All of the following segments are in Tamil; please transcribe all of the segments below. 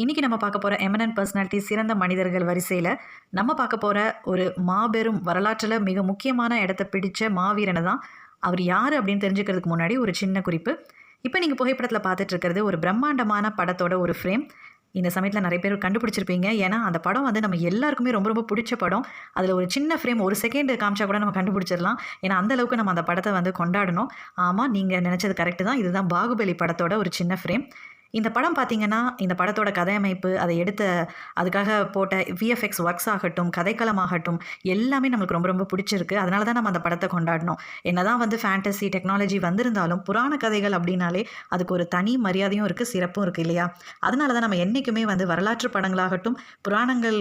இன்றைக்கி நம்ம பார்க்க போகிற எமனன்ட் பர்சனாலிட்டி சிறந்த மனிதர்கள் வரிசையில் நம்ம பார்க்க போகிற ஒரு மாபெரும் வரலாற்றில் மிக முக்கியமான இடத்த பிடித்த மாவீரனை தான் அவர் யார் அப்படின்னு தெரிஞ்சுக்கிறதுக்கு முன்னாடி ஒரு சின்ன குறிப்பு. இப்போ நீங்கள் புகைப்படத்தில் பார்த்துட்ருக்கிறது ஒரு பிரம்மாண்டமான படத்தோட ஒரு ஃப்ரேம் இந்த சமயத்தில் நிறைய பேர் கண்டுபிடிச்சிருப்பீங்க. ஏன்னா அந்த படம் வந்து நம்ம எல்லாருக்குமே ரொம்ப ரொம்ப பிடிச்ச படம். அதில் ஒரு சின்ன ஃப்ரேம் ஒரு செகண்ட் காமிச்சா கூட நம்ம கண்டுபிடிச்சிடலாம். ஏன்னா அந்த அளவுக்கு நம்ம அந்த படத்தை வந்து கொண்டாடணும். ஆமாம் நீங்கள் நினச்சது கரெக்டு தான். இதுதான் பாகுபலி படத்தோட ஒரு சின்ன ஃப்ரேம் இந்த படம் பார்த்தீங்கன்னா இந்த படத்தோட கதையமைப்பு அதை எடுத்த அதுக்காக போட்ட விஎஃப்எக்ஸ் ஒர்க்ஸ் ஆகட்டும் கதைக்களம் ஆகட்டும் எல்லாமே நம்மளுக்கு ரொம்ப ரொம்ப பிடிச்சிருக்கு. அதனால தான் நம்ம அந்த படத்தை கொண்டாடினோம். என்னதான் வந்து ஃபேண்டசி டெக்னாலஜி வந்திருந்தாலும் புராண கதைகள் அப்படின்னாலே அதுக்கு ஒரு தனி மரியாதையும் இருக்குது சிறப்பும் இருக்குது இல்லையா? அதனால தான் நம்ம என்றைக்குமே வந்து வரலாற்று படங்களாகட்டும் புராணங்கள்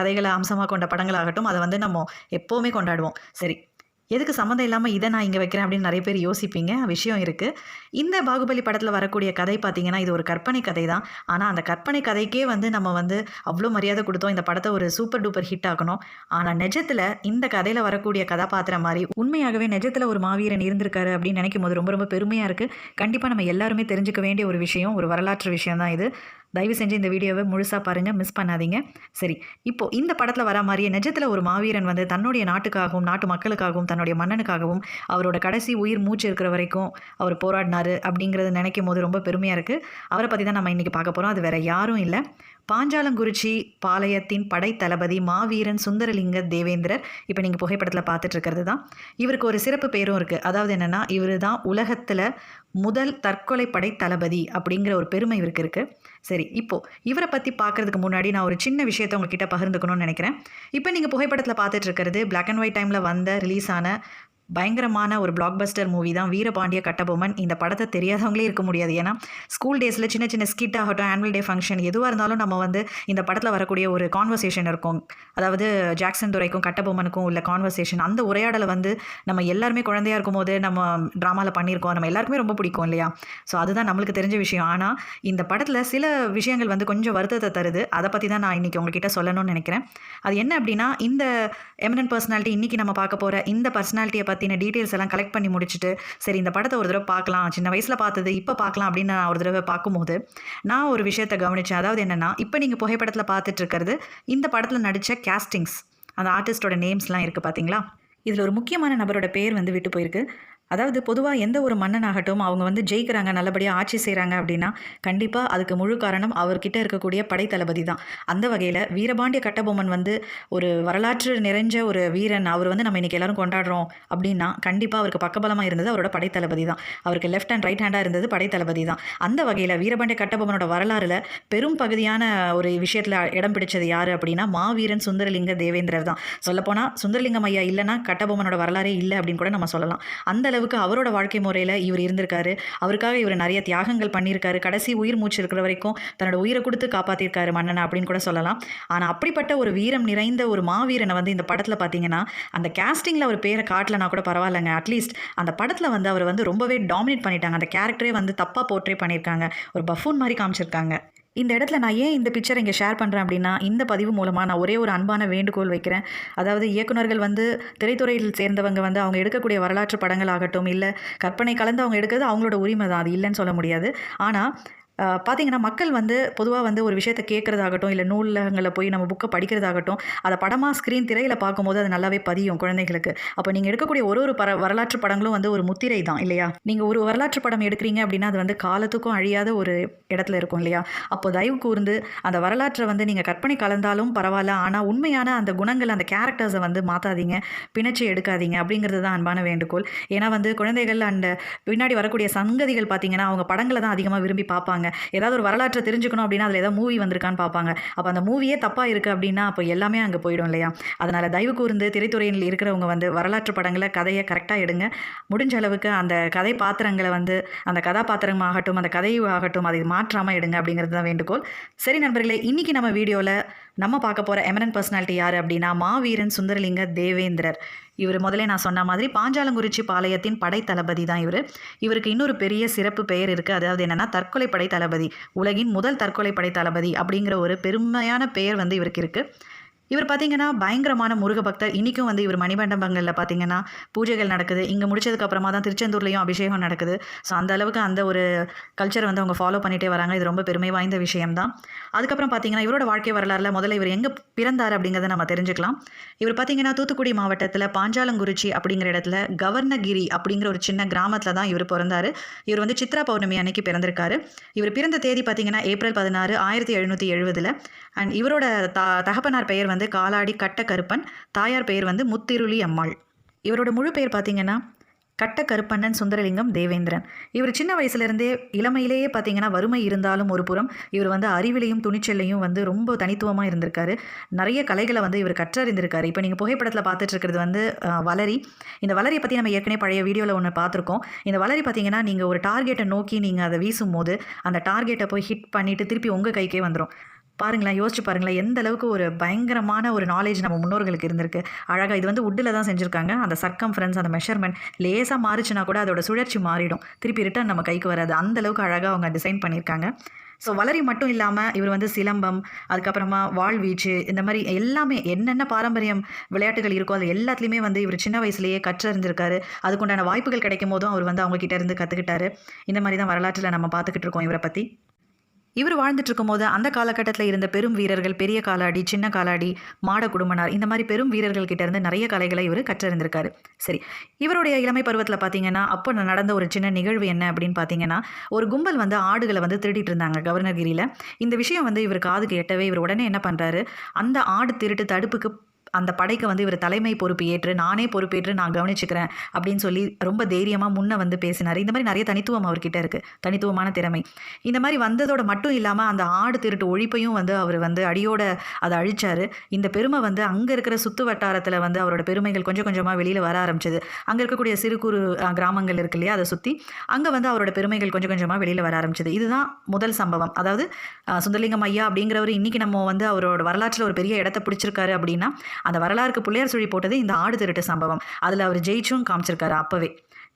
கதைகளை அம்சமாக கொண்ட படங்களாகட்டும் அதை வந்து நம்ம எப்போவுமே கொண்டாடுவோம். சரி எதுக்கு சம்மந்தம் இல்லாமல் இதை நான் இங்கே வைக்கிறேன் அப்படின்னு நிறைய பேர் யோசிப்பீங்க. விஷயம் இருக்குது இந்த பாகுபலி படத்தில் வரக்கூடிய கதை பார்த்தீங்கன்னா இது ஒரு கற்பனை கதை தான் ஆனால் அந்த கற்பனை கதைக்கே வந்து நம்ம வந்து அவ்வளோ மரியாதை கொடுத்தோம். இந்த படத்தை ஒரு சூப்பர் டூப்பர் ஹிட் ஆக்கணும். ஆனால் நிஜத்தில் இந்த கதையில் வரக்கூடிய கதாபாத்திரம் மாதிரி உண்மையாகவே நிஜத்தில் ஒரு மாவீரன் இருந்திருக்காரு அப்படின்னு நினைக்கும் போது ரொம்ப ரொம்ப பெருமையாக இருக்குது கண்டிப்பாக நம்ம எல்லாருமே தெரிஞ்சுக்க வேண்டிய ஒரு விஷயம் ஒரு வரலாற்று விஷயம் தான் இது. தயவு செஞ்சு இந்த வீடியோவை முழுசாக பாருங்கள் மிஸ் பண்ணாதீங்க. சரி இப்போ இந்த படத்தில் வர மாதிரியே நிஜத்தில் ஒரு மாவீரன் வந்து தன்னுடைய நாட்டுக்காகவும் நாட்டு மக்களுக்காகவும் தன்னுடைய மன்னனுக்காகவும் அவரோட கடைசி உயிர் மூச்சு இருக்கிற வரைக்கும் அவர் போராடினாரு அப்படிங்கிறத நினைக்கும் போது ரொம்ப பெருமையாக இருக்குது அவரை பற்றி தான் நம்ம இன்றைக்கி பார்க்க போகிறோம் அது வேற யாரும் இல்லை. பாஞ்சாலங்குறிச்சி பாளையத்தின் படைத்தளபதி மாவீரன் சுந்தரலிங்க தேவேந்திரர் இப்போ நீங்கள் புகைப்படத்தில் பார்த்துட்டு இருக்கிறது தான். இவருக்கு ஒரு சிறப்பு பேரும் இருக்குது அதாவது என்னென்னா இவர் தான் உலகத்தில் முதல் தற்கொலை படை தளபதி அப்படிங்கிற ஒரு பெருமை இவருக்கு இருக்குது சரி இப்போது இவரை பற்றி பார்க்குறதுக்கு முன்னாடி நான் ஒரு சின்ன விஷயத்தை உங்ககிட்ட பகிர்ந்துக்கணும்னு நினைக்கிறேன். இப்போ நீங்கள் புகைப்படத்தில் பார்த்துட்டு இருக்கிறது பிளாக் அண்ட் ஒயிட் டைமில் வந்த ரிலீஸ் ஆன பயங்கரமான ஒரு பிளாக்பஸ்டர் மூவி தான் வீரபாண்டிய கட்டபொம்மன். இந்த படத்தை தெரியாதவங்களே இருக்க முடியாது. ஏன்னா ஸ்கூல் டேஸில் சின்ன சின்ன ஸ்கிட் ஆகட்டும் ஆனுவல் டே ஃபங்க்ஷன் எதுவாக இருந்தாலும் நம்ம வந்து இந்த படத்தில் வரக்கூடிய ஒரு கான்வர்சேஷன் இருக்கும். அதாவது ஜாக்சன் துரைக்கும் கட்டபொம்மனுக்கும் உள்ள கான்வர்சேஷன் அந்த உரையாடலை வந்து நம்ம எல்லாருமே குழந்தையா இருக்கும்போது நம்ம ட்ராமாவில் பண்ணியிருக்கோம். நம்ம எல்லாருக்குமே ரொம்ப பிடிக்கும் இல்லையா? ஸோ அதுதான் நம்மளுக்கு தெரிஞ்ச விஷயம். ஆனால் இந்த படத்தில் சில விஷயங்கள் வந்து கொஞ்சம் வருத்தத்தை தருது. அதை பற்றி தான் நான் இன்றைக்கி உங்ககிட்ட சொல்லணும்னு நினைக்கிறேன். அது என்ன அப்படின்னா இந்த எமினன்ட் பர்சனாலிட்டி இன்றைக்கி நம்ம பார்க்க போகிற இந்த பர்சனாலிட்டியை பற்றின டீட்டெயில்ஸ் எல்லாம் கலெக்ட் பண்ணி முடிச்சுட்டு சரி இந்த படத்தை ஒரு தடவை பார்க்கலாம். சின்ன வயசில் பார்த்தது இப்போ பார்க்கலாம் அப்படின்னு நான் ஒரு தடவை பார்க்கும்போது நான் ஒரு விஷயத்தை கவனித்தேன் அதாவது என்னென்னா இப்போ நீங்கள் புகைப்படத்தில் பார்த்துட்டு இருக்கிறது இந்த படத்தில் நடித்த கேஸ்டிங்ஸ் அந்த ஆர்டிஸ்டோட நேம்ஸ்லாம் இருக்குது பார்த்தீங்களா இதில் ஒரு முக்கியமான நபரோட பேர் வந்து விட்டு போயிருக்கு. அதாவது பொதுவாக எந்த ஒரு மன்னனாகட்டும் அவங்க வந்து ஜெயிக்கிறாங்க நல்லபடியாக ஆட்சி செய்கிறாங்க அப்படின்னா கண்டிப்பாக அதுக்கு முழு காரணம் அவர்கிட்ட இருக்கக்கூடிய படைத்தளபதி தான். அந்த வகையில் வீரபாண்டிய கட்டபொம்மன் வந்து ஒரு வரலாற்று நிறைஞ்ச ஒரு வீரன். அவர் வந்து நம்ம இன்றைக்கி எல்லாரும் கொண்டாடுறோம் அப்படின்னா கண்டிப்பாக அவருக்கு பக்கபலமாக இருந்தது அவரோட படைத்தளபதி தான். அவருக்கு லெஃப்ட் அண்ட் ரைட் ஹேண்டாக இருந்தது படைத்தளபதி தான். அந்த வகையில் வீரபாண்டிய கட்டபொம்மனோட வரலாறில் பெரும் பகுதியான ஒரு விஷயத்தில் இடம் பிடிச்சது யார் அப்படின்னா மாவீரன் சுந்தரலிங்க தேவேந்திரர் தான். சொல்லப்போனால் சுந்தரலிங்கம் ஐயா இல்லைன்னா கட்டபொம்மனோட வரலாறே இல்லை அப்படின்னு கூட நம்ம சொல்லலாம். அந்த அளவுக்கு அவரோட வாழ்க்கை முறையில் இவர் இருந்திருக்காரு. அவருக்காக இவர் நிறைய தியாகங்கள் பண்ணியிருக்காரு. கடைசி உயிர் மூச்சு இருக்கிற வரைக்கும் தன்னோட உயிரை கொடுத்து காப்பாற்றிருக்காரு மன்னனை அப்படின்னு கூட சொல்லலாம். ஆனால் அப்படிப்பட்ட ஒரு வீரம் நிறைந்த ஒரு மாவீரனை வந்து இந்த படத்தில் பார்த்தீங்கன்னா அந்த கேஸ்டிங்கில் அவர் பேரை காட்டலனா கூட பரவாயில்லைங்க. அட்லீஸ்ட் அந்த படத்தில் வந்து அவர் வந்து ரொம்பவே டாமினேட் பண்ணிட்டாங்க. அந்த கேரக்டரே வந்து தப்பாக போர்ட்ரே பண்ணியிருக்காங்க. ஒரு பஃபூன் மாதிரி காமிச்சிருக்காங்க. இந்த இடத்துல நான் ஏன் இந்த பிக்சரை இங்கே ஷேர் பண்ணுறேன் அப்படின்னா இந்த பதிவு மூலமாக நான் ஒரே ஒரு அன்பான வேண்டுகோள் வைக்கிறேன். அதாவது இயக்குநர்கள் வந்து திரைத்துறையில் சேர்ந்தவங்க வந்து அவங்க எடுக்கக்கூடிய வரலாற்று படங்கள் ஆகட்டும் இல்லை கற்பனை கலந்து அவங்க எடுக்கிறது அவங்களோட உரிமை தான் அது இல்லைன்னு சொல்ல முடியாது. ஆனால் பார்த்தீங்கன்னா மக்கள் வந்து பொதுவாக வந்து ஒரு விஷயத்தை கேட்குறதாகட்டும் இல்லை நூலகங்களில் போய் நம்ம புக்கை படிக்கிறதாகட்டும் அதை படமாக ஸ்க்ரீன் திரையில் பார்க்கும்போது அது நல்லாவே பதியும் குழந்தைகளுக்கு. அப்போ நீங்கள் எடுக்கக்கூடிய ஒரு ஒரு பர வரலாற்று படங்களும் வந்து ஒரு முத்திரை தான் இல்லையா? நீங்கள் ஒரு வரலாற்று படம் எடுக்கிறீங்க அப்படின்னா அது வந்து காலத்துக்கும் அழியாத ஒரு இடத்துல இருக்கும் இல்லையா? அப்போ தயவு கூர்ந்து அந்த வரலாற்றை வந்து நீங்கள் கற்பனை கலந்தாலும் பரவாயில்ல ஆனால் உண்மையான அந்த குணங்கள் அந்த கேரக்டர்ஸை வந்து மாற்றாதீங்க பிணைச்சி எடுக்காதீங்க அப்படிங்கிறது தான் அன்பான வேண்டுகோள். ஏன்னா வந்து குழந்தைகள் அந்த பின்னாடி வரக்கூடிய சங்கதிகள் பார்த்தீங்கன்னா அவங்க படங்களை தான் அதிகமாக விரும்பி பார்ப்பாங்க ஏதாவது ஒரு வரலாற்றை தெரிஞ்சுக்கணும் அப்படின்னா அதில் ஏதாவது மூவி வந்திருக்கான்னு பார்ப்பாங்க. அப்போ அந்த மூவியே தப்பாக இருக்குது அப்படின்னா அப்போ எல்லாமே அங்கே போயிடும் இல்லையா? அதனால் தயவு கூர்ந்து திரைத்துறையில் இருக்கிறவங்க வந்து வரலாற்று படங்களை கதையை கரெக்டாக எடுங்க. முடிஞ்ச அளவுக்கு அந்த கதை பாத்திரங்களை வந்து அந்த கதாபாத்திரமாகட்டும் அந்த கதை ஆகட்டும் அதை மாற்றாமல் எடுங்க அப்படிங்கிறது தான் வேண்டுகோள். சரி நண்பர்களே இன்றைக்கி நம்ம வீடியோவில் நம்ம பார்க்க போகிற எமனன் பர்சனாலிட்டி யார் அப்படின்னா மாவீரன் சுந்தரலிங்க தேவேந்திரர். இவர் முதலே நான் சொன்ன மாதிரி பாஞ்சாலங்குறிச்சி பாளையத்தின் படை தளபதி தான் இவர். இவருக்கு இன்னொரு பெரிய சிறப்பு பெயர் இருக்குது அதாவது என்னென்னா தற்கொலை படை தளபதி உலகின் முதல் தற்கொலை படை தளபதி அப்படிங்கிற ஒரு பெருமையான பெயர் வந்து இவருக்கு இருக்குது இவர் பார்த்தீங்கன்னா பயங்கரமான முருக பக்தர். இன்றைக்கும் வந்து இவர் மணிமண்டபங்களில் பார்த்தீங்கன்னா பூஜைகள் நடக்குது. இங்கே முடிச்சதுக்கப்புறமா தான் திருச்செந்தூர்லேயும் அபிஷேகம் நடக்குது. ஸோ அந்த அளவுக்கு அந்த ஒரு கல்ச்சரை வந்து அவங்க ஃபாலோ பண்ணிகிட்டே வராங்க. இது ரொம்ப பெருமை வாய்ந்த விஷயம்தான். அதுக்கப்புறம் பார்த்தீங்கன்னா இவரோட வாழ்க்கை வரலாறுல முதல்ல இவர் எங்கே பிறந்தார் அப்படிங்கிறத நம்ம தெரிஞ்சுக்கலாம். இவர் பார்த்தீங்கன்னா தூத்துக்குடி மாவட்டத்தில் பாஞ்சாலங்குறிச்சி அப்படிங்கிற இடத்துல கவர்னகிரி அப்படிங்கிற ஒரு சின்ன கிராமத்தில் தான் இவர் பிறந்தார். இவர் வந்து சித்ரா பௌர்ணமி அன்னைக்கு பிறந்திருக்காரு. இவர் பிறந்த தேதி பார்த்தீங்கன்னா ஏப்ரல் பதினாறு ஆயிரத்தி எழுநூற்றி எழுபதில் அண்ட் இவரோட த தகப்பனார் பெயர் வந்து காலாடி கட்ட கருப்பன் தாயார் பெயர் வந்து முத்திருளி அம்மாள். இவரோட முழு பெயர் பார்த்தீங்கன்னா கட்ட கருப்பண்ணன் சுந்தரலிங்கம் தேவேந்திரன். இவர் சின்ன வயசுலேருந்தே இளமையிலேயே பார்த்தீங்கன்னா வறுமை இருந்தாலும் ஒரு புறம் இவர் வந்து அறிவிலையும் துணிச்சல்லையும் வந்து ரொம்ப தனித்துவமாக இருந்திருக்காரு. நிறைய கலைகளை வந்து இவர் கற்றறிந்திருக்காரு. இப்போ நீங்கள் புகைப்படத்தில் பார்த்துட்டு இருக்கிறது வந்து வளரி. இந்த வளரியை பற்றி நம்ம ஏற்கனவே பழைய வீடியோவில் ஒன்று பார்த்துருக்கோம். இந்த வளரி பார்த்தீங்கன்னா நீங்கள் ஒரு டார்கெட்டை நோக்கி நீங்கள் அதை வீசும் போது அந்த டார்கெட்டை போய் ஹிட் பண்ணிவிட்டு திருப்பி உங்கள் கைக்கே வந்துடும் பாருங்களேன் யோசிச்சு பாருங்களேன் எந்த அளவுக்கு ஒரு பயங்கரமான ஒரு நாலேஜ் நம்ம முன்னோர்களுக்கு இருந்திருக்கு. அழகாக இது வந்து உட்டில் தான் செஞ்சுருக்காங்க. அந்த சர்க்கம் ஃப்ரெண்ட்ஸ் அந்த மெஷர்மெண்ட் லேசாக மாறிச்சுனா கூட அதோட சுழற்சி மாறிடும். திருப்பி ரிட்டர்ன் நம்ம கைக்கு வராது. அந்த அளவுக்கு அழகாக அவங்க டிசைன் பண்ணியிருக்காங்க. ஸோ வளரி மட்டும் இல்லாமல் இவர் வந்து சிலம்பம் அதுக்கப்புறமா வாழ்வீச்சு இந்த மாதிரி எல்லாமே என்னென்ன பாரம்பரியம் விளையாட்டுகள் இருக்கோ அது எல்லாத்துலேயுமே வந்து இவர் சின்ன வயசுலேயே கற்றறிந்திருக்காரு அதுக்குண்டான வாய்ப்புகள் கிடைக்கும் போதும் அவர் வந்து அவங்ககிட்ட இருந்து கற்றுக்கிட்டாரு இந்த மாதிரி தான் வரலாற்றில் நம்ம பார்த்துக்கிட்டு இருக்கோம் இவரை பற்றி இவர் வாழ்ந்துட்டு இருக்கும்போது அந்த காலகட்டத்தில் இருந்த பெரும் வீரர்கள் பெரிய காலாடி சின்ன காலாடி மாட குடும்பனார் இந்த மாதிரி பெரும் வீரர்கள் கிட்ட இருந்து நிறைய கலைகளை இவர் கற்றறிந்திருக்காரு. சரி இவருடைய இளமை பருவத்தில் பார்த்தீங்கன்னா அப்போ நடந்த ஒரு சின்ன நிகழ்வு என்ன அப்படின்னு பார்த்தீங்கன்னா ஒரு கும்பல் வந்து ஆடுகளை வந்து திருடிட்டு இருந்தாங்க கவர்னர்கிரியில். இந்த விஷயம் வந்து இவர் காதுக்கு எட்டவே இவர் உடனே என்ன பண்ணுறாரு அந்த ஆடு திருட்டு தடுப்புக்கு அந்த படைக்கு வந்து இவர் தலைமை பொறுப்பு ஏற்று நானே பொறுப்பேற்று நான் கவனிச்சுக்கிறேன் அப்படின்னு சொல்லி ரொம்ப தைரியமாக முன்னே வந்து பேசினார். இந்த மாதிரி நிறைய தனித்துவம் அவர்கிட்ட இருக்குது தனித்துவமான திறமை. இந்த மாதிரி வந்ததோட மட்டும் இல்லாமல் அந்த ஆடு திருட்டு ஒழிப்பையும் வந்து அவர் வந்து அடியோட அதை அழிச்சார். இந்த பெருமை வந்து அங்கே இருக்கிற சுத்து வட்டாரத்தில் வந்து அவரோட பெருமைகள் கொஞ்சம் கொஞ்சமாக வெளியில் வர ஆரம்பிச்சது. அங்கே இருக்கக்கூடிய சிறு குறு கிராமங்கள் இருக்கு இல்லையா அதை சுற்றி அங்கே வந்து அவரோட பெருமைகள் கொஞ்சம் கொஞ்சமாக வெளியில் வர ஆரம்பிச்சது. இதுதான் முதல் சம்பவம். அதாவது சுந்தரலிங்கம் ஐயா அப்படிங்கிறவர் இன்றைக்கி நம்ம வந்து அவரோட வரலாற்றில் ஒரு பெரிய இடத்த பிடிச்சிருக்காரு அப்படின்னா அந்த வரலாறுக்கு பிள்ளையார் சுழி போட்டது இந்த ஆடு திருட்டு சம்பவம். அதில் அவர் ஜெயிச்சும் காமிச்சிருக்காரு அப்போவே.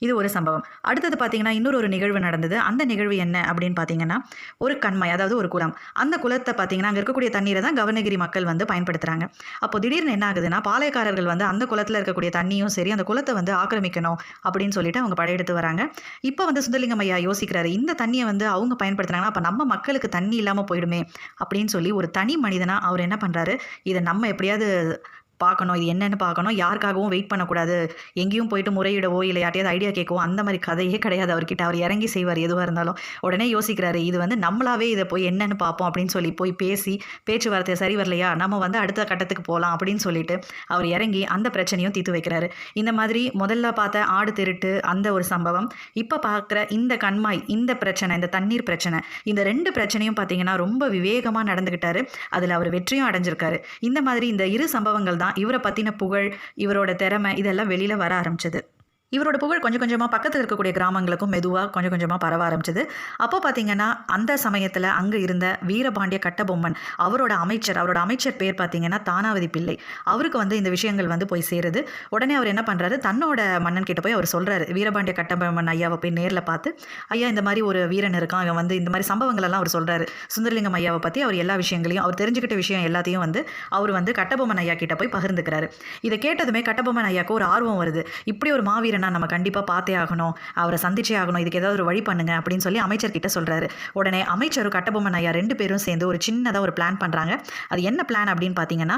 இது ஒரு சம்பவம். அடுத்தது பார்த்தீங்கன்னா இன்னொரு ஒரு நிகழ்வு நடந்தது. அந்த நிகழ்வு என்ன அப்படின்னு பார்த்தீங்கன்னா ஒரு கண்மை அதாவது ஒரு குளம். அந்த குளத்தை பார்த்தீங்கன்னா அங்கே இருக்கக்கூடிய தண்ணீரை தான் கவர்னகிரி மக்கள் வந்து பயன்படுத்துகிறாங்க அப்போ திடீர்னு என்ன ஆகுதுன்னா பாளையக்காரர்கள் வந்து அந்த குளத்தில் இருக்கக்கூடிய தண்ணியும் சரி அந்த குளத்தை வந்து ஆக்கிரமிக்கணும் அப்படின்னு சொல்லிட்டு அவங்க படையெடுத்து வராங்க. இப்போ வந்து சுந்தலிங்கம் ஐயா யோசிக்கிறாரு இந்த தண்ணியை வந்து அவங்க பயன்படுத்துறாங்கன்னா அப்போ நம்ம மக்களுக்கு தண்ணி இல்லாமல் போயிடுமே அப்படின்னு சொல்லி ஒரு தனி மனிதனாக அவர் என்ன பண்ணுறாரு இதை நம்ம எப்படியாவது பார்க்கணும் இது என்னென்னு பார்க்கணும். யாருக்காகவும் வெயிட் பண்ணக்கூடாது. எங்கேயும் போயிட்டு முறையிடவோ இல்லை யார்ட்டையாவது ஐடியா கேட்கவோ அந்த மாதிரி கதையே கிடையாது அவர்கிட்ட. அவர் இறங்கி செய்வார் எதுவாக இருந்தாலும். உடனே யோசிக்கிறாரு இது வந்து நம்மளாவே இதை போய் என்னென்னு பார்ப்போம் அப்படின்னு சொல்லி போய் பேசி பேச்சுவார்த்தை சரி வரலையா? நம்ம வந்து அடுத்த கட்டத்துக்கு போகலாம் அப்படின்னு சொல்லிட்டு அவர் இறங்கி அந்த பிரச்சனையும் தீர்த்து வைக்கிறாரு. இந்த மாதிரி முதல்ல பார்த்த ஆடு திருட்டு அந்த ஒரு சம்பவம். இப்போ பார்க்குற இந்த கண்மாய் இந்த பிரச்சனை இந்த தண்ணீர் பிரச்சனை இந்த ரெண்டு பிரச்சனையும் பார்த்தீங்கன்னா ரொம்ப விவேகமாக நடந்துக்கிட்டாரு அதில் அவர் வெற்றியும் அடைஞ்சிருக்காரு. இந்த மாதிரி இந்த இரு சம்பவங்கள் தான் இவரை பற்றின புகழ் இவரோட திறமை இதெல்லாம் வெளியில் வர ஆரம்பிச்சது. இவரோட புகழ் கொஞ்சம் கொஞ்சமாக பக்கத்தில் இருக்கக்கூடிய கிராமங்களுக்கும் மெதுவாக கொஞ்சம் கொஞ்சமாக பரவ ஆரம்பிச்சது. அப்போ பார்த்தீங்கன்னா அந்த சமயத்தில் அங்கே இருந்த வீரபாண்டிய கட்டபொம்மன் அவரோட அமைச்சர் அவரோட அமைச்சர் பேர் பார்த்தீங்கன்னா தானாவதி பிள்ளை. அவருக்கு வந்து இந்த விஷயங்கள் வந்து போய் சேருது. உடனே அவர் என்ன பண்ணுறாரு தன்னோட மன்னன் கிட்ட போய் அவர் சொல்கிறாரு வீரபாண்டிய கட்டபொம்மன் ஐயாவை போய் நேரில் பார்த்து ஐயா இந்த மாதிரி ஒரு வீரன் இருக்கான். அவன் வந்து இந்த மாதிரி சம்பவங்கள் எல்லாம் அவர் சொல்கிறாரு சுந்தரலிங்கம் ஐயாவை பற்றி அவர் எல்லா விஷயங்களையும் அவர் தெரிஞ்சுக்கிட்ட விஷயம் எல்லாத்தையும் வந்து அவர் வந்து கட்டபொம்மன் ஐயா கிட்ட போய் பகிர்ந்துக்கிறாரு. இதை கேட்டதுமே கட்டபொம்மன் ஐயாவுக்கு ஒரு ஆர்வம் வருது. இப்படி ஒரு மாவீரன் நம்ம கண்டிப்பாக பார்த்தே ஆகணும். அவரை சந்திச்சே ஆகணும். இதுக்கு ஏதாவது ஒரு வழி பண்ணுங்க அப்படின்னு சொல்லி அமைச்சர் கிட்ட சொல்கிறாரு உடனே அமைச்சரும் கட்டபொம்மன் ஐயா ரெண்டு பேரும் சேர்ந்து ஒரு சின்னதாக ஒரு பிளான் பண்ணுறாங்க அது என்ன பிளான் அப்படின்னு பார்த்தீங்கன்னா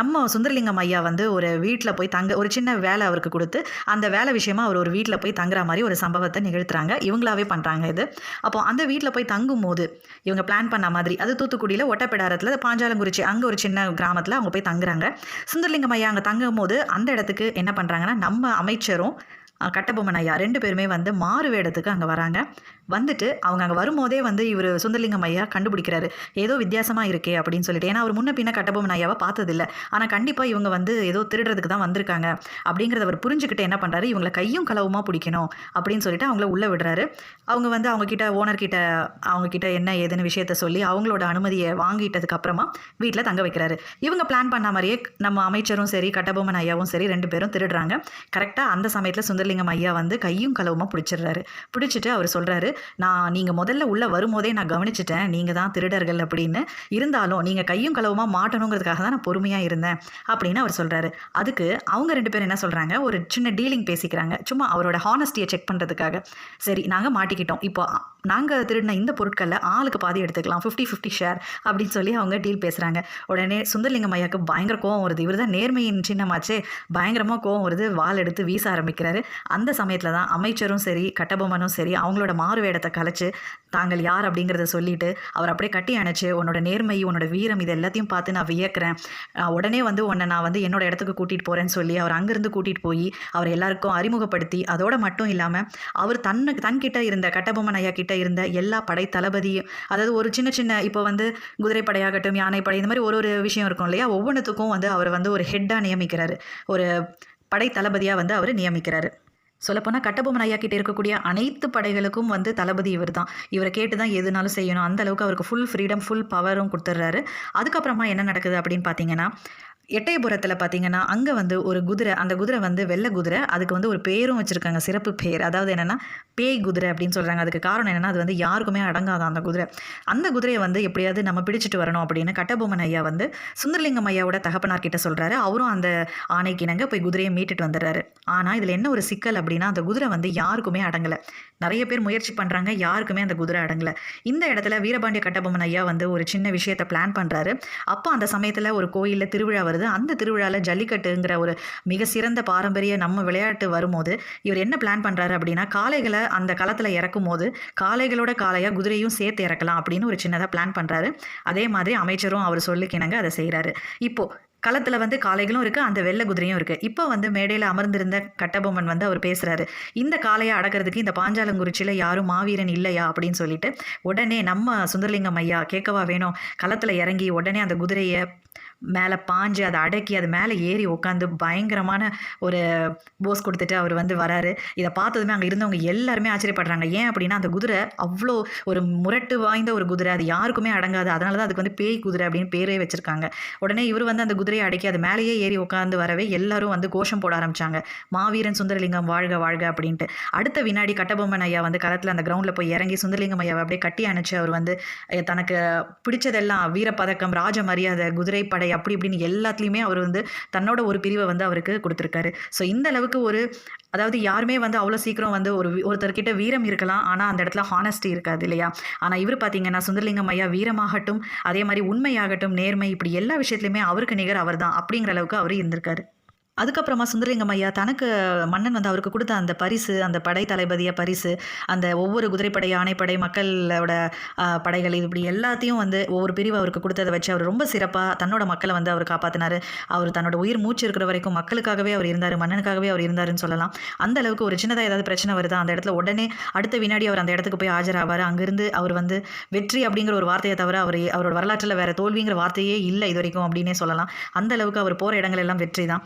நம்ம சுந்தரலிங்கம் ஐயா வந்து ஒரு வீட்டில் போய் தங்க ஒரு சின்ன வேலை அவருக்கு கொடுத்து அந்த வேலை விஷயமா அவர் ஒரு வீட்டில் போய் தங்குற மாதிரி ஒரு சம்பவத்தை நிகழ்த்துறாங்க. இவங்களாவே பண்ணுறாங்க இது. அப்போ அந்த வீட்டில் போய் தங்கும் போது இவங்க பிளான் பண்ண மாதிரி அது தூத்துக்குடியில் ஒட்டப்பிடாரத்தில் பாஞ்சாலங்குறிச்சி அங்கே ஒரு சின்ன கிராமத்தில் அவங்க போய் தங்குறாங்க. சுந்தரலிங்கம் ஐயா அங்கே தங்கும் போது அந்த இடத்துக்கு என்ன பண்ணுறாங்கன்னா நம்ம அமைச்சரும் கட்டபொம்மன் ஐயா ரெண்டு பேருமே வந்து மாறு வேடத்துக்கு அங்கே வராங்க. வந்துட்டு அவங்க அங்கே வரும்போதே வந்து இவர் சுந்தரலிங்கம் ஐயா கண்டுபிடிக்கிறாரு. ஏதோ வித்தியாசமாக இருக்கே அப்படின்னு சொல்லிட்டு. ஏன்னா அவர் முன்ன பின்ன கட்டபொம்மன் ஐயாவை பார்த்ததில்ல. ஆனால் கண்டிப்பாக இவங்க வந்து ஏதோ திருடுறதுக்கு தான் வந்திருக்காங்க. அப்படிங்கிறத அவர் புரிஞ்சுக்கிட்டு என்ன பண்ணுறாரு இவங்களை கையும் களவுமா பிடிக்கணும் அப்படின்னு சொல்லிட்டு அவங்கள உள்ளே விடுறாரு. அவங்க வந்து அவங்கக்கிட்ட ஓனர்கிட்ட அவங்கக்கிட்ட என்ன ஏதுன்னு விஷயத்த சொல்லி அவங்களோட அனுமதியை வாங்கிட்டதுக்கு அப்புறமா வீட்டில் தங்க வைக்கிறாரு. இவங்க பிளான் பண்ண மாதிரியே நம்ம அமைச்சரும் சரி கட்டபொம்மன் ஐயாவும் சரி ரெண்டு பேரும் திருடுறாங்க. கரெக்டாக அந்த சமயத்தில் சுந்தர சுந்தரலிங்கம் ஐயா வந்து கையும் களவுமா பிடிச்சிடுறாரு. பிடிச்சிட்டு அவர் சொல்கிறாரு நான் நீங்கள் முதல்ல உள்ளே வரும்போதே நான் கவனிச்சிட்டேன். நீங்கள் தான் திருடர்கள் அப்படின்னு. இருந்தாலும் நீங்கள் கையும் களவுமாக மாட்டணுங்கிறதுக்காக தான் நான் பொறுமையாக இருந்தேன் அப்படின்னு அவர் சொல்கிறாரு அதுக்கு அவங்க ரெண்டு பேரும் என்ன சொல்கிறாங்க ஒரு சின்ன டீலிங் பேசிக்கிறாங்க. சும்மா அவரோட ஹானஸ்டியை செக் பண்ணுறதுக்காக சரி நாங்கள் மாட்டிக்கிட்டோம். இப்போ நாங்கள் திருடின இந்த பொருட்களில் ஆளுக்கு பாதி எடுத்துக்கலாம். ஃபிஃப்டி ஃபிஃப்டி ஷேர் அப்படின்னு சொல்லி அவங்க டீல் பேசுகிறாங்க உடனே சுந்தரலிங்கம் ஐயாவுக்கு பயங்கர கோவம் வருது. இவர் தான் நேர்மையின் சின்னமாச்சே. பயங்கரமாக கோவம் வருது. வால் எடுத்து வீச ஆரம்பிக்கிறாரு. அந்த சமயத்தில் தான் அமைச்சரும் சரி கட்டபொம்மனும் சரி அவங்களோட மாறு வேடத்தை கலைச்சு தாங்கள் யார்? அப்படிங்கிறத சொல்லிட்டு அவர் அப்படியே கட்டி அணைச்சு உன்னோட நேர்மை உன்னோட வீரம் இது எல்லாத்தையும் பார்த்து நான் வியக்கிறேன். உடனே வந்து உன்னை நான் வந்து என்னோட இடத்துக்கு கூட்டிகிட்டு போகிறேன்னு சொல்லி அவர் அங்கேருந்து கூட்டிகிட்டு போய் அவர் எல்லாருக்கும் அறிமுகப்படுத்தி அதோட மட்டும் இல்லாமல் அவர் தன்னுக்கு தன்கிட்ட இருந்த கட்டபொம்மன் ஐயா கிட்ட இருந்த எல்லா படை தளபதியும் அதாவது ஒரு சின்ன சின்ன இப்போ வந்து குதிரைப்படையாகட்டும் யானைப்படை இந்த மாதிரி ஒரு ஒரு விஷயம் இருக்கும் இல்லையா? ஒவ்வொன்றுத்துக்கும் வந்து அவர் வந்து ஒரு ஹெட்டாக நியமிக்கிறாரு. ஒரு படை தளபதியாக வந்து அவர் நியமிக்கிறாரு. சொல்லப்போனால் கட்டபொம்மன் ஐயா கிட்டே இருக்கக்கூடிய அனைத்து படைகளுக்கும் வந்து தளபதி இவர் தான் இவரை கேட்டு தான் எதுனாலும் செய்யணும். அந்த அளவுக்கு அவருக்கு ஃபுல் ஃப்ரீடம் ஃபுல் பவரும் கொடுத்துட்றாரு அதுக்கப்புறமா என்ன நடக்குது அப்படின்னு பார்த்தீங்கன்னா எட்டயபுரத்தில் பார்த்தீங்கன்னா அங்கே வந்து ஒரு குதிரை அந்த குதிரை வந்து வெள்ளை குதிரை அதுக்கு வந்து ஒரு பேரும் வச்சுருக்காங்க சிறப்பு பேர். அதாவது என்னென்னா பேய் குதிரை அப்படின்னு சொல்கிறாங்க அதுக்கு காரணம் என்னென்னா அது வந்து யாருக்குமே அடங்காத அந்த குதிரை. அந்த குதிரையை வந்து எப்படியாவது நம்ம பிடிச்சிட்டு வரணும் அப்படின்னு கட்டபொம்மன் ஐயா வந்து சுந்தரலிங்கம் ஐயாவோட தகப்பனார் கிட்ட சொல்கிறாரு அவரும் அந்த ஆணைக்கு இணங்க போய் குதிரையை மீட்டுட்டு வந்துடுறாரு. ஆனால் இதில் என்ன ஒரு சிக்கல் அப்படின்னா அந்த குதிரை வந்து யாருக்குமே அடங்கலை. நிறைய பேர் முயற்சி பண்ணுறாங்க யாருக்குமே அந்த குதிரை அடங்கலை. இந்த இடத்துல வீரபாண்டிய கட்டபொம்மன் ஐயா வந்து ஒரு சின்ன விஷயத்தை பிளான் பண்ணுறாரு அப்போ அந்த சமயத்தில் ஒரு கோயிலில் திருவிழா வருது. அந்த திருவிழாவில் ஜல்லிக்கட்டுங்கிற ஒரு மிக சிறந்த பாரம்பரிய நம்ம விளையாட்டு வரும்போது இவர் என்ன பிளான் பண்ணுறாரு அப்படின்னா காளைகளை அந்த களத்தில் இறக்கும் போது காளைகளோட காளையாக குதிரையும் சேர்த்து இறக்கலாம் அப்படின்னு ஒரு சின்னதாக பிளான் பண்ணுறாரு அதே மாதிரி அமைச்சரும் அவர் சொல்லிக்கிணங்க அதை செய்கிறாரு இப்போது களத்தில் வந்து காளைகளும் இருக்குது அந்த வெள்ளை குதிரையும் இருக்குது இப்போ வந்து மேடையில் அமர்ந்திருந்த கட்டபொம்மன் வந்து அவர் பேசுகிறாரு இந்த காளையை அடக்கிறதுக்கு இந்த பாஞ்சாலங்குறிச்சியில் யாரும் மாவீரன் இல்லையா அப்படின்னு சொல்லிட்டு உடனே நம்ம சுந்தரலிங்கம் ஐயா கேட்கவா வேணும் களத்தில் இறங்கி உடனே அந்த குதிரையை மேலே பாஞ்சு அதை அடக்கி அது மேலே ஏறி உட்காந்து பயங்கரமான ஒரு போஸ் கொடுத்துட்டு அவர் வந்து வராரு. இதை பார்த்ததுமே அங்கே இருந்தவங்க எல்லாருமே ஆச்சரியப்படுறாங்க. ஏன் அப்படின்னா அந்த குதிரை அவ்வளோ ஒரு முரட்டு வாய்ந்த ஒரு குதிரை. அது யாருக்குமே அடங்காது. அதனால தான் அதுக்கு வந்து பேய் குதிரை அப்படின்னு பேரே வச்சுருக்காங்க. உடனே இவர் வந்து அந்த குதிரையை அடக்கி அது மேலேயே ஏறி உட்காந்து வரவே எல்லாரும் வந்து கோஷம் போட ஆரம்பித்தாங்க மாவீரன் சுந்தரலிங்கம் வாழ்க வாழ்க அப்படின்ட்டு. அடுத்த வினாடி கட்டபொம்மன் ஐயா வந்து களத்தில் அந்த கிரவுண்டில் போய் இறங்கி சுந்தரலிங்கம் ஐயாவை அப்படியே கட்டி அணைச்சு அவர் வந்து தனக்கு பிடிச்சதெல்லாம் வீரப்பதக்கம் ராஜ மரியாதை குதிரைப்படை அப்படி இப்படின்னு எல்லாத்துலேயுமே அவர் வந்து தன்னோட ஒரு பிரிவை வந்து அவருக்கு கொடுத்துருக்காரு. ஸோ இந்த அளவுக்கு ஒரு அதாவது யாருமே வந்து அவ்வளோ சீக்கிரம் வந்து ஒரு ஒருத்தர்கிட்ட வீரம் இருக்கலாம். ஆனால் அந்த இடத்துல ஹானஸ்டி இருக்காது இல்லையா? ஆனால் இவர் பார்த்தீங்கன்னா சுந்தரலிங்கம் ஐயா வீரமாகட்டும் அதே மாதிரி உண்மையாகட்டும் நேர்மை இப்படி எல்லா விஷயத்துலையுமே அவருக்கு நிகர் அவர் தான் அப்படிங்கிற அளவுக்கு அவர் இருந்திருக்காரு. அதுக்கப்புறமா சுந்தரலிங்கம் ஐயா தனக்கு மன்னன் வந்து அவருக்கு கொடுத்த அந்த பரிசு அந்த படை தளபதிய பரிசு அந்த ஒவ்வொரு குதிரைப்படை யானைப்படை மக்களோட படைகள் இது இப்படி எல்லாத்தையும் வந்து ஒவ்வொரு பிரிவு அவருக்கு கொடுத்ததை வச்சு அவர் ரொம்ப சிறப்பாக தன்னோட மக்களை வந்து அவர் காப்பாற்றினார் அவர் தன்னோட உயிர் மூச்சு இருக்கிற வரைக்கும் மக்களுக்காகவே அவர் இருந்தார் மன்னனுக்காகவே அவர் இருந்தாருன்னு சொல்லலாம். அந்த அளவுக்கு ஒரு சின்னதாக ஏதாவது பிரச்சனை வருதா? அந்த இடத்துல உடனே அடுத்த வினாடி அவர் அந்த இடத்துக்கு போய் ஆஜராவார். அங்கிருந்து அவர் வந்து வெற்றி அப்படிங்கிற ஒரு வார்த்தையை தவிர அவர் அவரோட வரலாற்றில் வேறு தோல்விங்கிற வார்த்தையே இல்லை இது வரைக்கும் அப்படின்னே சொல்லலாம். அந்த அளவுக்கு அவர் போகிற இடங்கள் எல்லாம் வெற்றி தான்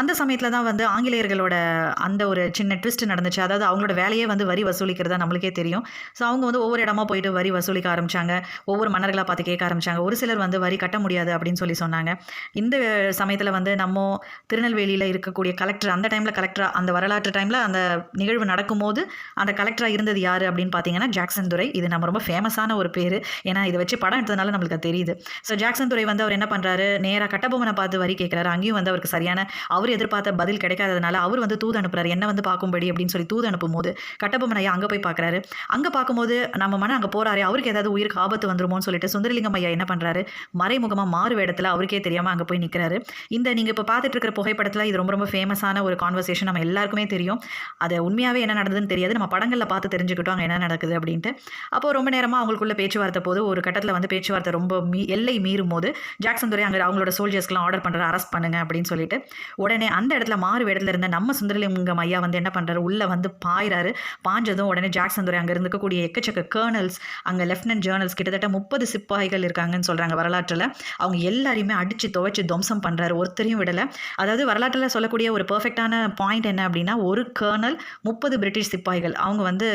அந்த சமயத்தில் தான் வந்து ஆங்கிலேயர்களோட அந்த ஒரு சின்ன ட்விஸ்ட் நடந்துச்சு. அதாவது அவங்களோட வேலையே வந்து வரி வசூலிக்கிறதா நம்மளுக்கே தெரியும். ஸோ அவங்க வந்து ஒவ்வொரு இடமா போயிட்டு வரி வசூலிக்க ஆரம்பிச்சாங்க. ஒவ்வொரு மன்னர்களாக பார்த்து கேட்க ஆரம்பிச்சாங்க. ஒரு சிலர் வந்து வரி கட்ட முடியாது அப்படின்னு சொல்லி சொன்னாங்க. இந்த சமயத்தில் வந்து நம்ம திருநெல்வேலியில் இருக்கக்கூடிய கலெக்டர் அந்த டைமில் கலெக்டராக அந்த வரலாற்று டைமில் அந்த நிகழ்வு நடக்கும்போது அந்த கலெக்டராக இருந்தது யார் அப்படின்னு பார்த்தீங்கன்னா ஜாக்சன் துரை. இது நம்ம ரொம்ப ஃபேமஸான ஒரு பேர். ஏன்னா இதை வச்சு படம் எடுத்ததுனால நம்மளுக்கு தெரியுது. ஸோ ஜாக்சன் துரை வந்து அவர் என்ன பண்ணுறாரு நேராக கட்டபொம்மனை பார்த்து வரி கேட்குறாரு. அங்கேயும் வந்து அவருக்கு சரியான அவர் எதிர்பார்த்த பதில் கிடைக்காததுனால அவர் வந்து தூது அனுப்புறாரு. என்ன வந்து பார்க்கும்படி அப்படின்னு சொல்லி தூது அனுப்பும்போது கட்டபொம்மன் ஐயா அங்கே போய் பார்க்குறாரு. அங்கே பார்க்கும்போது நம்ம மன அங்கே போறாரு அவருக்கு ஏதாவது உயிருக்கு ஆபத்து வந்துருமோன்னு சொல்லிட்டு சுந்தரலிங்கம் ஐயா என்ன பண்ணுறாரு மறைமுகமாக மாறு வேடத்தில் அவருக்கே தெரியாமல் அங்கே போய் நிற்கிறாரு இந்த நீங்கள் இப்போ பார்த்துட்டு இருக்கிற புகைப்படத்தில் இது ரொம்ப ரொம்ப ஃபேமஸான ஒரு கான்வர்சேஷன் நம்ம எல்லாருக்குமே தெரியும். அது உண்மையாகவே என்ன நடந்ததுன்னு தெரியாது. நம்ம படங்களில் பார்த்து தெரிஞ்சுக்கிட்டோம். அங்கே என்ன நடக்குது அப்படின்ட்டு. அப்போ ரொம்ப நேரமாக அவங்களுக்குள்ள பேச்சுவார்த்தை போது ஒரு கட்டத்தில் வந்து பேச்சுவார்த்தை ரொம்ப மீ எல்லை மீறும் போது ஜாக்சன் துறை அங்கே அவங்களோட சோல்ஜர்ஸ்க்குலாம் ஆர்டர் பண்ணுற அரெஸ்ட் பண்ணுங்க அப்படின்னு சொல்லிட்டு உடனே அந்த இடத்துல மாறு வேடத்தில் இருந்த நம்ம சுந்தரலிங்கம் ஐயா வந்து என்ன பண்ணுறாரு உள்ளே வந்து பாயிறாரு. பாஞ்சதும் உடனே ஜாக்சன் துறை அங்கே இருக்கக்கூடிய எக்கச்சக்க கேர்னல்ஸ் அங்கே லெஃப்டினன்ட் ஜேர்னல்ஸ் கிட்டத்தட்ட முப்பது சிப்பாய்கள் இருக்காங்கன்னு சொல்கிறாங்க வரலாற்றில். அவங்க எல்லாரையுமே அடித்து துவைச்சு துவம்சம் பண்ணுறாரு ஒருத்தரையும் விடலை. அதாவது வரலாற்றில் சொல்லக்கூடிய ஒரு பர்ஃபெக்டான பாயிண்ட் என்ன அப்படின்னா ஒரு கேர்னல் முப்பது பிரிட்டிஷ் சிப்பாய்கள். அவங்க வந்து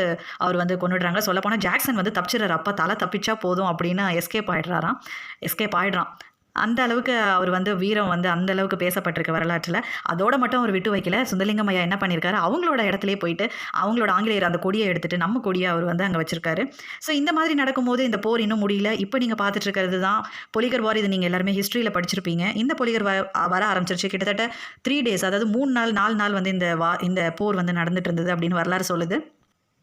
அவர் வந்து கொண்டுடுறாங்க சொல்லப்போனால் ஜாக்சன் வந்து தப்பிச்சிடறாரு. அப்பா தலை தப்பிச்சா போதும் அப்படின்னு எஸ்கேப் ஆயிடுறாராம். எஸ்கேப் ஆயிடுறான். அந்த அளவுக்கு அவர் வந்து வீரம் வந்து அந்த அளவுக்கு பேசப்பட்டிருக்க வரலாற்றில். அதோட மட்டும் அவர் விட்டு வைக்கல. சுந்தரலிங்கம் ஐயா என்ன பண்ணியிருக்காரு அவங்களோட இடத்துலயே போயிட்டு அவங்களோட ஆங்கிலேயர் அந்த கொடியை எடுத்துட்டு நம்ம கொடியை அவர் வந்து அங்கே வச்சிருக்காரு. ஸோ இந்த மாதிரி நடக்கும்போது இந்த போர் இன்னும் முடியல. இப்போ நீங்கள் பார்த்துட்டு இருக்கிறது தான் பொலிகர் வார். இது நீங்கள் எல்லாருமே ஹிஸ்ட்ரியில் படிச்சிருப்பீங்க. இந்த பொலிகர் வ வர ஆரம்பிச்சிருச்சு. கிட்டத்தட்ட த்ரீ டேஸ் அதாவது மூணு நாள் நாலு நாள் வந்து இந்த வா இந்த போர் வந்து நடந்துட்டு இருந்தது அப்படின்னு வரலாறு சொல்லுது.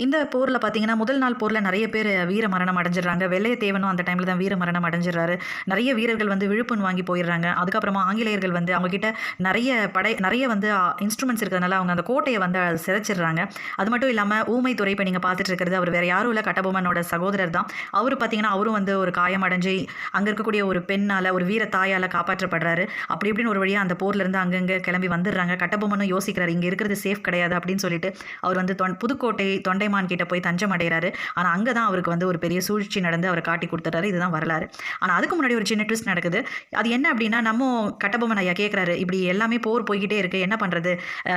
இந்த போரில் பார்த்தீங்கன்னா முதல் நாள் போரில் நிறைய பேர் வீர மரணம் அடைஞ்சிடுறாங்க. வெள்ளையத்தேவனும் அந்த டைமில் தான் வீர மரணம் அடைஞ்சிடுறாரு. நிறைய வீரர்கள் வந்து விழுப்புண் வாங்கி போயிடுறாங்க. அதுக்கப்புறமா ஆங்கிலேயர்கள் வந்து அவங்கக்கிட்ட நிறைய படை நிறைய வந்து இன்ஸ்ட்ருமெண்ட்ஸ் இருக்கிறதுனால அவங்க அந்த கோட்டையை வந்து சிதைச்சிடுறாங்க. அது மட்டும் இல்லாமல் ஊமைத்துறை இப்போ நீங்கள் பார்த்துட்டு இருக்கிறது அவர் வேறு யாரும் இல்லை. கட்டபொம்மனோட சகோதரர் தான். அவர் பார்த்தீங்கன்னா அவரும் வந்து ஒரு காயம் அடைஞ்சு அங்கே இருக்கக்கூடிய ஒரு பெண்ணால் ஒரு வீர தாயால் காப்பாற்றப்படுறாரு. அப்படி இப்படின்னு ஒரு வழியாக அந்த போர்லேருந்து அங்கங்கே கிளம்பி வந்துடுறாங்க. கட்டபொம்மனும் யோசிக்கிறார் இங்கே இருக்கிறது சேஃப் கிடையாது அப்படின்னு சொல்லிட்டு அவர் வந்து தொன் புதுக்கோட்டை தொண்டை தொண்டைமான் கிட்ட போய் தஞ்சம் அடைகிறாரு. ஆனால் அங்கே தான் அவருக்கு வந்து ஒரு பெரிய சூழ்ச்சி நடந்து அவர் காட்டி கொடுத்துட்டாரு. இதுதான் வரலாறு. ஆனால் அதுக்கு முன்னாடி ஒரு சின்ன ட்விஸ்ட் நடக்குது. அது என்ன அப்படின்னா நம்ம கட்டபொம்மன் ஐயா கேட்குறாரு இப்படி எல்லாமே போர் போய்கிட்டே இருக்கு. என்ன பண்ணுறது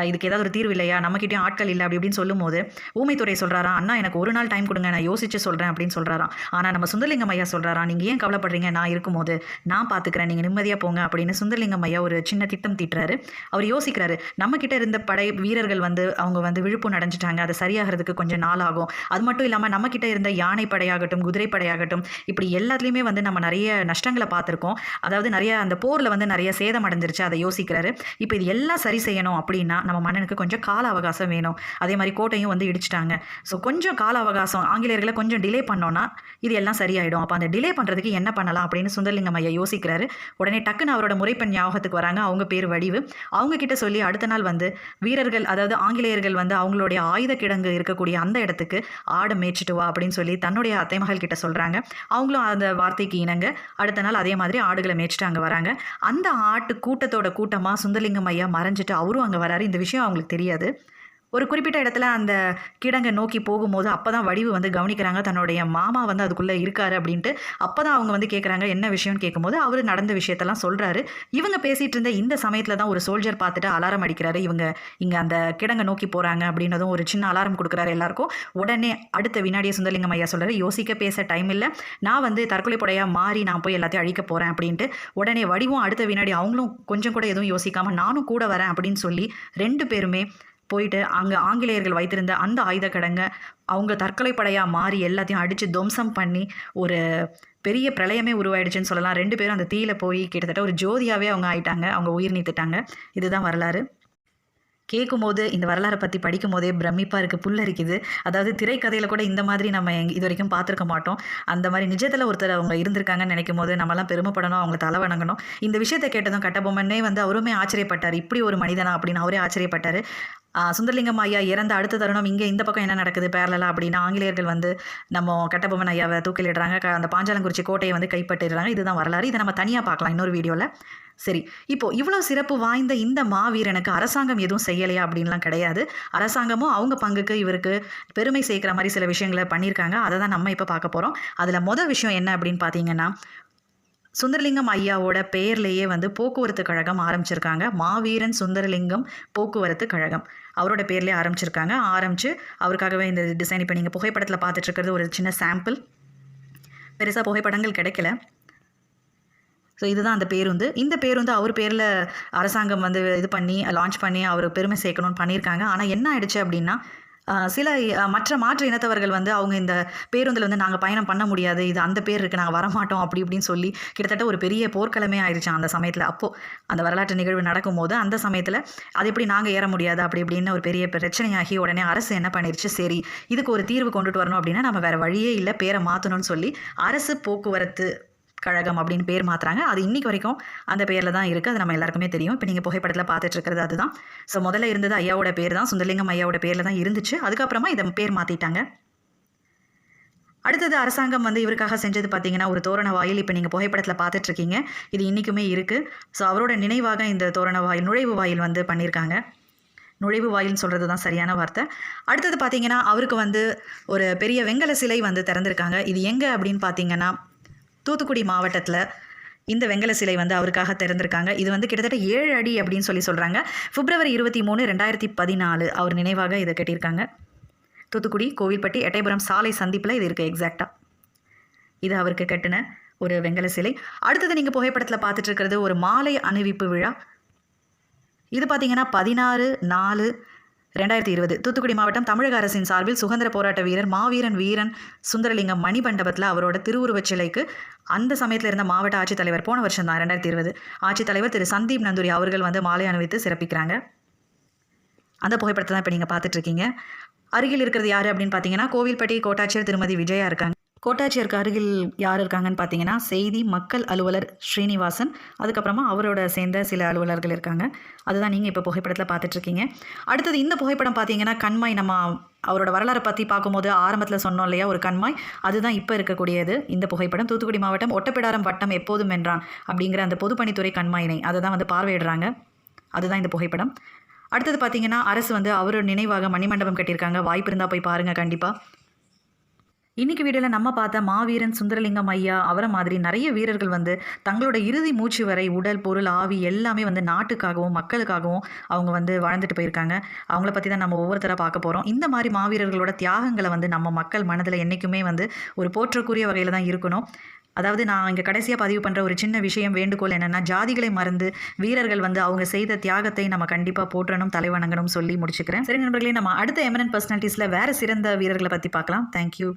இதுக்கு ஏதாவது ஒரு தீர்வு இல்லையா? நம்மக்கிட்டயும் ஆட்கள் இல்லை அப்படி இப்படின்னு சொல்லும்போது ஊமைத்துறை சொல்கிறாராம் அண்ணா எனக்கு ஒரு நாள் டைம் கொடுங்க. நான் யோசிச்சு சொல்கிறேன் அப்படின்னு சொல்கிறாராம் ஆனால் நம்ம சுந்தரலிங்கம் ஐயா சொல்கிறாராம் நீங்கள் ஏன் கவலைப்படுறீங்க? நான் இருக்கும்போது நான் பார்த்துக்கிறேன் நீங்கள் நிம்மதியாக போங்க அப்படின்னு சுந்தரலிங்கம் ஐயா ஒரு சின்ன திட்டம் தீட்டுறாரு. அவர் யோசிக்கிறாரு நம்மக்கிட்ட இருந்த படை வீரர்கள் வந்து அவங்க வந்து விழுப்பு அடைஞ்சிட்டாங்க அது சரியாகிறதுக்கு கொஞ்சம் நாளாகும். அது மட்டும் இல்லாமல் நம்மக்கிட்ட இருந்த யானை படையாகட்டும் குதிரை படையாகட்டும் இப்படி எல்லாத்துலேயுமே வந்து நம்ம நிறைய நஷ்டங்களை பார்த்துருக்கோம். அதாவது நிறைய அந்த போரில் வந்து நிறைய சேதம் அடைஞ்சிருச்சு அதை யோசிக்கிறாரு. இப்போ இது எல்லாம் சரி செய்யணும் அப்படின்னா நம்ம மன்னனுக்கு கொஞ்சம் கால அவகாசம் வேணும். அதே மாதிரி கோட்டையும் வந்து இடிச்சிட்டாங்க. ஸோ கொஞ்சம் கால அவகாசம் ஆங்கிலேயர்களை கொஞ்சம் டிலே பண்ணோன்னா இது எல்லாம் சரியாயிடும். அப்போ அந்த டிலே பண்ணுறதுக்கு என்ன பண்ணலாம் அப்படின்னு சுந்தரலிங்கம் ஐயா யோசிக்கிறாரு. உடனே டக்குன்னு அவரோட முறைப்பெண் ஞாபகத்துக்கு வராங்க. அவங்க பேர் வடிவு. அவங்க கிட்ட சொல்லி அடுத்த நாள் வந்து வீரர்கள் அதாவது ஆங்கிலேயர்கள் வந்து அவங்களுடைய ஆயுத கிடங்கு இருக்கக்கூடிய அந்த இடத்துக்கு ஆடை மேய்ச்சிட்டு வா அப்படின்னு சொல்லி தன்னுடைய அத்தை மகள் கிட்ட சொல்கிறாங்க அவங்களும் அந்த வார்த்தைக்கு இணங்க அடுத்த நாள் அதே மாதிரி ஆடுகளை மேய்ச்சிட்டு அங்கே வராங்க. அந்த ஆட்டு கூட்டத்தோட கூட்டமாக சுந்தரலிங்கம் ஐயா மறைஞ்சிட்டு அவரும் அங்கே வராரு. இந்த விஷயம் அவங்களுக்கு தெரியாது. ஒரு குறிப்பிட்ட இடத்துல அந்த கிடங்கை நோக்கி போகும்போது அப்போ தான் வடிவு வந்து கவனிக்கிறாங்க. தன்னுடைய மாமா வந்து அதுக்குள்ளே இருக்காரு அப்படின்ட்டு அப்போ தான் அவங்க வந்து கேட்குறாங்க என்ன விஷயம்னு கேட்கும்போது அவர் நடந்த விஷயத்தெல்லாம் சொல்கிறாரு இவங்க பேசிகிட்டு இருந்த இந்த சமயத்தில் தான் ஒரு சோல்ஜர் பார்த்துட்டு அலாரம் அடிக்கிறாரு. இவங்க இங்கே அந்த கிடங்கை நோக்கி போகிறாங்க அப்படின்னதும் ஒரு சின்ன அலாரம் கொடுக்குறாரு எல்லாருக்கும். உடனே அடுத்த வினாடியே சுந்தரலிங்கம் ஐயா சொல்கிறாரு யோசிக்க பேச டைம் இல்லை. நான் வந்து தற்கொலை புடையாக மாறி நான் போய் எல்லாத்தையும் அழிக்க போகிறேன் அப்படின்ட்டு உடனே வடிவும் அடுத்த வினாடி அவங்களும் கொஞ்சம் கூட எதுவும் யோசிக்காமல் நானும் கூட வரேன் அப்படின்னு சொல்லி ரெண்டு பேருமே போயிட்டு அங்கே ஆங்கிலேயர்கள் வைத்திருந்த அந்த ஆயுத கடங்க அவங்க தற்கொலை படையாக மாறி எல்லாத்தையும் அடித்து துவம்சம் பண்ணி ஒரு பெரிய பிரளயமே உருவாயிடுச்சுன்னு சொல்லலாம். ரெண்டு பேரும் அந்த தீயில போய் கிட்டத்தட்ட ஒரு ஜோதியாகவே அவங்க ஆயிட்டாங்க. அவங்க உயிர் நீத்துட்டாங்க. இதுதான் வரலாறு. கேட்கும்போது இந்த வரலாறை பற்றி படிக்கும் போதே பிரமிப்பாக இருக்குது புல்லரிக்குது அதாவது திரைக்கதையில் கூட இந்த மாதிரி நம்ம இது வரைக்கும் பார்த்துருக்க மாட்டோம். அந்த மாதிரி நிஜத்தில் ஒருத்தர் அவங்க இருந்திருக்காங்கன்னு நினைக்கும் போது நம்மலாம் பெருமைப்படணும் அவங்க தலை வணங்கணும். இந்த விஷயத்தை கேட்டதும் கட்டபொம்மனே வந்து அவருமே ஆச்சரியப்பட்டார். இப்படி ஒரு மனிதனா அப்படின்னு அவரே ஆச்சரியப்பட்டார். சுந்தரலிங்கம் ஐயா இறந்த அடுத்த தருணம் இங்கே இந்த பக்கம் என்ன நடக்குது பேரலா அப்படின்னா ஆங்கிலேயர்கள் வந்து நம்ம கட்டபொம்மன் ஐயாவை தூக்கிலிடுறாங்க. அந்த பாஞ்சாலங்குறிச்சி கோட்டையை வந்து கைப்பற்றிடுறாங்க. இதுதான் வரலாறு. இதை நம்ம தனியாக பார்க்கலாம் இன்னொரு வீடியோவில் சரி இப்போ இவ்வளோ சிறப்பு வாய்ந்த இந்த மாவீரனுக்கு அரசாங்கம் எதுவும் செய்யலையா அப்படின்லாம் கிடையாது. அரசாங்கமும் அவங்க பங்குக்கு இவருக்கு பெருமை சேர்க்குற மாதிரி சில விஷயங்களை பண்ணியிருக்காங்க. அதை தான் நம்ம இப்போ பார்க்க போகிறோம் அதில் மொதல் விஷயம் என்ன அப்படின்னு பார்த்தீங்கன்னா சுந்தரலிங்கம் ஐயாவோட பெயர்லேயே வந்து போக்குவரத்து கழகம் ஆரம்பிச்சிருக்காங்க. மாவீரன் சுந்தரலிங்கம் போக்குவரத்து கழகம். அவரோட பேர்லேயே ஆரம்பிச்சிருக்காங்க. ஆரம்பித்து அவருக்காகவே இந்த டிசைன் இப்போ நீங்கள் புகைப்படத்தில் பார்த்துட்டு இருக்கிறது ஒரு சின்ன சாம்பிள் பெருசாக புகைப்படங்கள் கிடைக்கல. ஸோ இதுதான் அந்த பேருந்து இந்த பேருந்து அவர் பேரில் அரசாங்கம் வந்து இது பண்ணி லான்ச் பண்ணி அவர் பெருமை சேர்க்கணும்னு பண்ணியிருக்காங்க. ஆனால் என்ன ஆயிடுச்சு அப்படின்னா சில மற்ற மாற்று இனத்தவர்கள் வந்து அவங்க இந்த பேருந்தில் வந்து நாங்கள் பயணம் பண்ண முடியாது. இது அந்த பேர் இருக்குது நாங்கள் வரமாட்டோம் அப்படி இப்படின்னு சொல்லி கிட்டத்தட்ட ஒரு பெரிய போர்க்களமே ஆயிடுச்சான் அந்த சமயத்தில். அப்போது அந்த வரலாற்று நிகழ்வு நடக்கும்போது அந்த சமயத்தில் அது எப்படி நாங்கள் ஏற முடியாது அப்படி இப்படின்னு ஒரு பெரிய பிரச்சனையாகி உடனே அரசு என்ன பண்ணிருச்சு? சரி இதுக்கு ஒரு தீர்வு கொண்டுட்டு வரணும் அப்படின்னா நம்ம வேறு வழியே இல்லை பேரை மாற்றணும்னு சொல்லி அரசு போக்குவரத்து கழகம் அப்படின்னு பேர் மாற்றுறாங்க அது இன்னைக்கு வரைக்கும் அந்த பேரில் தான் இருக்குது அது நம்ம எல்லாருக்குமே தெரியும். இப்போ நீங்கள் புகைப்படத்தில் பார்த்துட்டு இருக்கிறது அதுதான். ஸோ முதல்ல இருந்தது ஐயாவோட பேர் தான். சுந்தரலிங்கம் ஐயாவோட பேரில் தான் இருந்துச்சு. அதுக்கப்புறமா இதை பேர் மாற்றிட்டாங்க அடுத்தது அரசாங்கம் வந்து இவருக்காக செஞ்சது பார்த்தீங்கன்னா ஒரு தோரண வாயில் இப்போ நீங்கள் புகைப்படத்தில் பார்த்துட்ருக்கீங்க இது இன்றைக்குமே இருக்குது ஸோ அவரோட நினைவாக இந்த தோரண வாயில் நுழைவு வாயில் வந்து பண்ணியிருக்காங்க. நுழைவு வாயில்னு சொல்கிறது தான் சரியான வார்த்தை. அடுத்தது பார்த்தீங்கன்னா அவருக்கு வந்து ஒரு பெரிய வெங்கல சிலை வந்து திறந்திருக்காங்க. இது எங்கே அப்படின்னு பார்த்தீங்கன்னா தூத்துக்குடி மாவட்டத்தில் இந்த வெங்கல சிலை வந்து அவருக்காக திறந்திருக்காங்க. இது வந்து கிட்டத்தட்ட ஏழு அடி அப்படின்னு சொல்லி சொல்கிறாங்க பிப்ரவரி இருபத்தி மூணு ரெண்டாயிரத்தி பதினாலு அவர் நினைவாக இதை கட்டியிருக்காங்க. தூத்துக்குடி கோவில்பட்டி எட்டயபுரம் சாலை சந்திப்பில் இது இருக்குது எக்ஸாக்டாக இது அவருக்கு கட்டின ஒரு வெங்கல சிலை. அடுத்தது நீங்கள் புகைப்படத்தில் பார்த்துட்டு இருக்கிறது ஒரு மாலை அணிவிப்பு விழா. இது பார்த்தீங்கன்னா பதினாறு நாலு ரெண்டாயிரத்தி இருபது. தூத்துக்குடி மாவட்டம் தமிழக அரசின் சார்பில் சுதந்திர போராட்ட வீரர் மாவீரன் வீரன் சுந்தரலிங்கம் மணிமண்டபத்தில் அவரோட திருவுருவச் சிலைக்கு அந்த சமயத்தில் இருந்த மாவட்ட ஆட்சித்தலைவர் போன வருஷம் தான் ரெண்டாயிரத்தி இருபது. ஆட்சித்தலைவர் திரு சந்தீப் நந்தூரி அவர்கள் வந்து மாலை அணிவித்து சிறப்பிக்கிறாங்க. அந்த புகைப்படத்தை தான் இப்போ நீங்கள் பார்த்துட்ருக்கீங்க அருகில் இருக்கிறது யார் அப்படின்னு பார்த்தீங்கன்னா கோவில்பட்டி கோட்டாட்சியர் திருமதி விஜயா இருக்காங்க. கோட்டாட்சியருக்கு அருகில் யார் இருக்காங்கன்னு பார்த்தீங்கன்னா செய்தி மக்கள் அலுவலர் ஸ்ரீனிவாசன். அதுக்கப்புறமா அவரோட சேர்ந்த சில அலுவலர்கள் இருக்காங்க. அதுதான் நீங்கள் இப்போ புகைப்படத்தில் பார்த்துட்ருக்கீங்க. அடுத்தது இந்த புகைப்படம் பார்த்தீங்கன்னா கண்மாய் நம்ம அவரோட வரலாறை பற்றி பார்க்கும்போது ஆரம்பத்தில் சொன்னோம் இல்லையா ஒரு கண்மாய். அதுதான் இப்போ இருக்கக்கூடியது. இந்த புகைப்படம் தூத்துக்குடி மாவட்டம் ஒட்டப்பிடாரம் வட்டம் எப்போதும் என்றான் அப்படிங்கிற அந்த பொதுப்பணித்துறை கண்மாயினை அதை தான் வந்து பார்வையிடுறாங்க. அதுதான் இந்த புகைப்படம். அடுத்தது பார்த்தீங்கன்னா அரசு வந்து அவரோட நினைவாக மணிமண்டபம் கட்டியிருக்காங்க. வாய்ப்பு இருந்தால் போய் பாருங்கள் கண்டிப்பாக இன்னைக்கு வீடியோவில் நம்ம பார்த்த மாவீரன் சுந்தரலிங்கம் ஐயா அவரை மாதிரி நிறைய வீரர்கள் வந்து தங்களோட இறுதி மூச்சு வரை உடல் பொருள் ஆவி எல்லாமே வந்து நாட்டுக்காகவும் மக்களுக்காகவும் அவங்க வந்து வாழ்ந்துட்டு போயிருக்காங்க. அவங்கள பற்றி தான் நம்ம ஒவ்வொருத்தராக பார்க்க போகிறோம் இந்த மாதிரி மாவீரர்களோட தியாகங்களை வந்து நம்ம மக்கள் மனதில் என்றைக்குமே வந்து ஒரு போற்றக்கூடிய வகையில் தான் இருக்கணும். அதாவது நான் இங்கே கடைசியாக பதிவு பண்ணுற ஒரு சின்ன விஷயம் வேண்டுகோள் என்னென்னா ஜாதிகளை மறந்து வீரர்கள் வந்து அவங்க செய்த தியாகத்தை நம்ம கண்டிப்பாக போற்றணும் தலைவணங்கணும் சொல்லி முடிச்சுக்கிறேன். சரி நண்பர்களே நம்ம அடுத்த எமரன் பர்சனாலிட்டிஸில் வேறு சிறந்த வீரர்களை பற்றி பார்க்கலாம். தேங்க்யூ